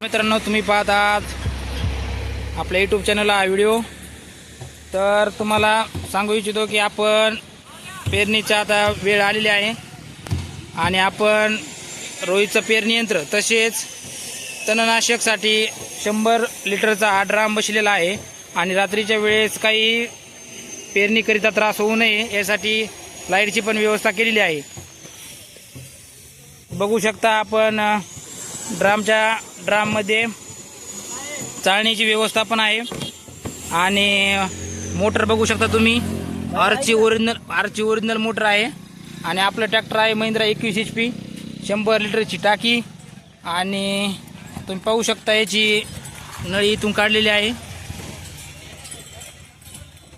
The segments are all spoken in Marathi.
मित्रांनो तुम्ही पाहत आहात आपल्या यूट्यूब चॅनल हा व्हिडिओ तर तुम्हाला सांगू इच्छितो की आपण पेरणीचा आता वेळ आलेली आहे आणि आपण रोईचं पेरणी यंत्र तसेच तणनाशकसाठी शंभर लिटरचा हा ड्राम बसलेला आहे आणि रात्रीच्या वेळेस काही पेरणीकरिता त्रास होऊ नये यासाठी लाईटची पण व्यवस्था केलेली आहे. बघू शकता आपण ड्रामच्या ड्राममध्ये चाळणीची व्यवस्था पण आहे. आणि मोटर बघू शकता तुम्ही. आरची ओरिजिनल आरची ओरिजिनल मोटर आहे. आणि आपलं ट्रॅक्टर आहे महिंद्रा एकवीस एच पी शंभर लिटरची टाकी. आणि तुम्ही पाहू शकता याची नळी इथून काढलेली आहे.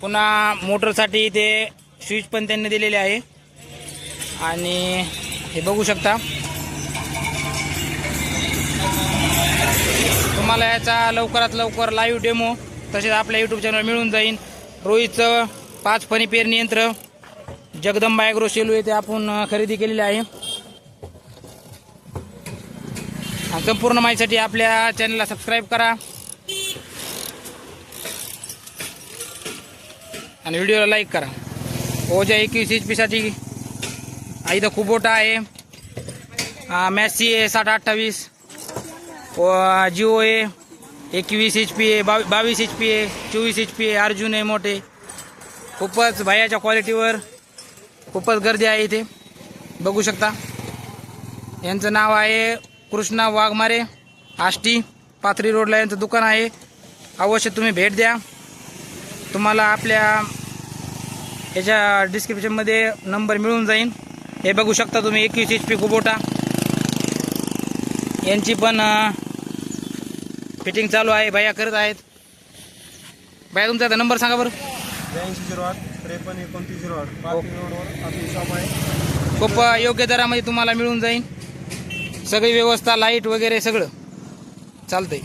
पुन्हा मोटरसाठी इथे स्विच पण त्यांनी दिलेले आहे. आणि हे बघू शकता. तुम्हाला याचा लवकरात लवकर लाईव्ह डेमो तसेच आपल्या यूट्यूब चॅनल मिळून जाईल रोहितचं पाच फणी पेरणी यंत्र जगदंबा ॲग्रो सेलू येथे आपण खरेदी केलेली आहे. संपूर्ण माहितीसाठी आपल्या चॅनलला सबस्क्राईब करा. आणि व्हिडिओला लाईक करा. ओजा एकवीस एच पीसाठी इथं कुबोटा आहे. मॅसी आहे साठ अठ्ठावीस. जिओ आहे एकवीस एच पी आहे बावी बावीस एच पी आहे चोवीस एच पी आहे अर्जुन आहे मोठे. खूपच भायाच्या क्वालिटीवर खूपच गर्दी आहे इथे. बघू शकता. यांचं नाव आहे कृष्णा वाघमारे आष्टी पाथरी रोडला यांचं दुकान आहे. अवश्य तुम्ही भेट द्या. तुम्हाला आपल्या याच्या डिस्क्रिप्शनमध्ये नंबर मिळून जाईल हे बघू शकता तुम्ही एकवीस एच पी कुबोटा यांची पण फिटिंग चालू आहे भैया करत आहेत. भैया तुमचा आता नंबर सांगा बरं. ब्याऐंशी झिरो आठ त्रेपन्न एकोणतीस झिरो आठ. पाच रोडवर आपली शॉप आहे. खूप योग्य दरामध्ये तुम्हाला मिळून जाईल सगळी व्यवस्था लाइट वगैरे सगळं. चालतंय.